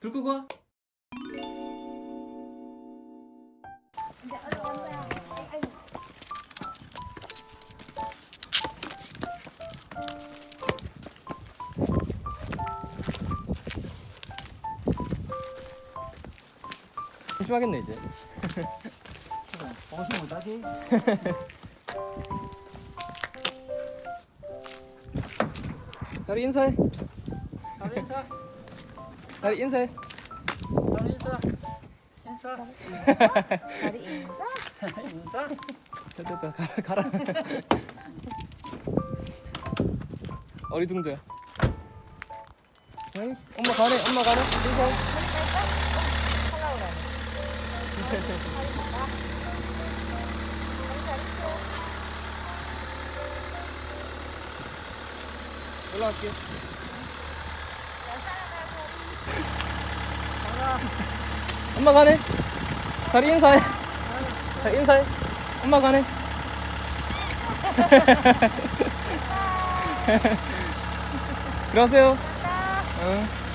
불 끄고 와. 심하겠네 이제. 옷이 못하지? 자리 인사해. 다리 인사. 자리 인사해. 다리 인사. 인사. 다리 인사? 인사. 됐다 가라 가라. 어리둥절. 엄마 가네 엄마 가네 인사해. 하려고 그러네. 다리 볼까? 다리 잘 있어. 올라갈게. 다리. 엄마 가네. 자리 인사해. 자 인사해. 엄마 가네. 간다. 응.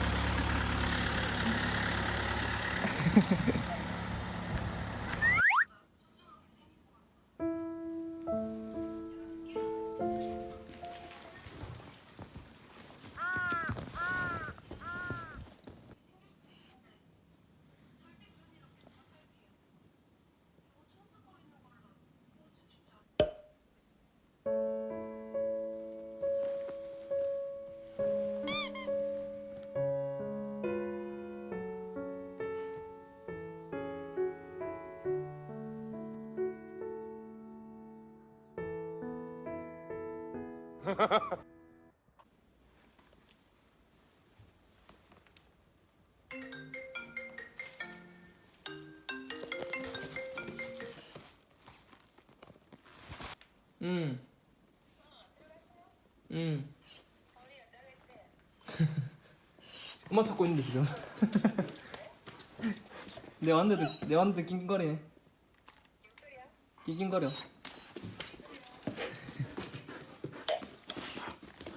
응. 응. 엄마 찾고 있는데 지금. 내 왔는데도 내 왔는데 낑낑거리네. 낑낑거려.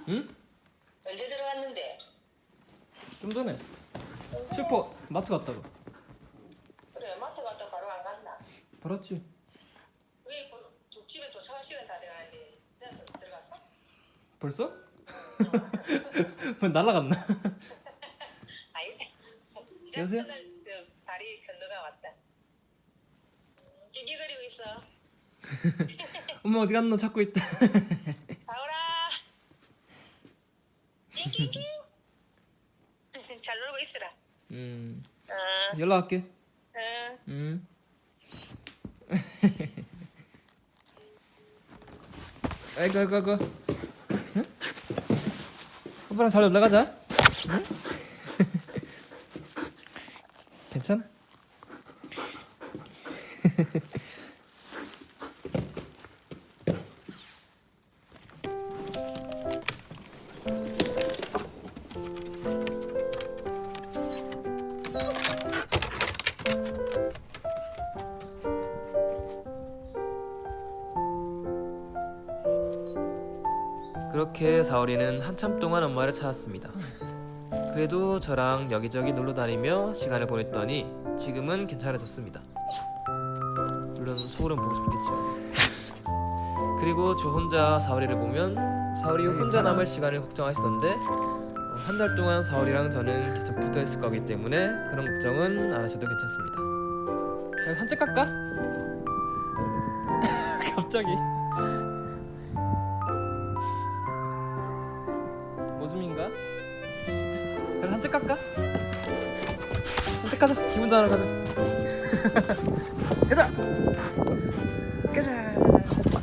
응? 언제 들어갔는데? 좀 전에 슈퍼 마트 갔다가 그래 마트 갔다 바로 안 갔나? 벌었지. 왜 그 집에 도착할 시간 다 돼가는데 내가 들어갔어? 벌써? 뭐 날라갔나? 아니 여보세요? 저 다리 건너가 왔다 끼기거리고 있어 엄마 어디 갔노? 찾고 있다. 잘 놀고 있으라 음 어, 연락할게. 어. 음. 아이고 아이고 아이고. 응? 오빠랑 잘 놀러 가자. 응? 괜찮아? 그렇게 사오리는 한참 동안 엄마를 찾았습니다. 그래도 저랑 여기저기 놀러 다니며 시간을 보냈더니 지금은 괜찮아졌습니다. 물론 소울은 보고 싶겠지만. 그리고 저 혼자 사오리를 보면 사오리 혼자 남을 시간을 걱정하시던데 어, 한달 동안 사오리랑 저는 계속 붙어 있을 거기 때문에 그런 걱정은 안 하셔도 괜찮습니다. 산책 갈까? 갑자기. 산책 갈까? 산책 가자. 기분 전환 가자. 가자. 가자.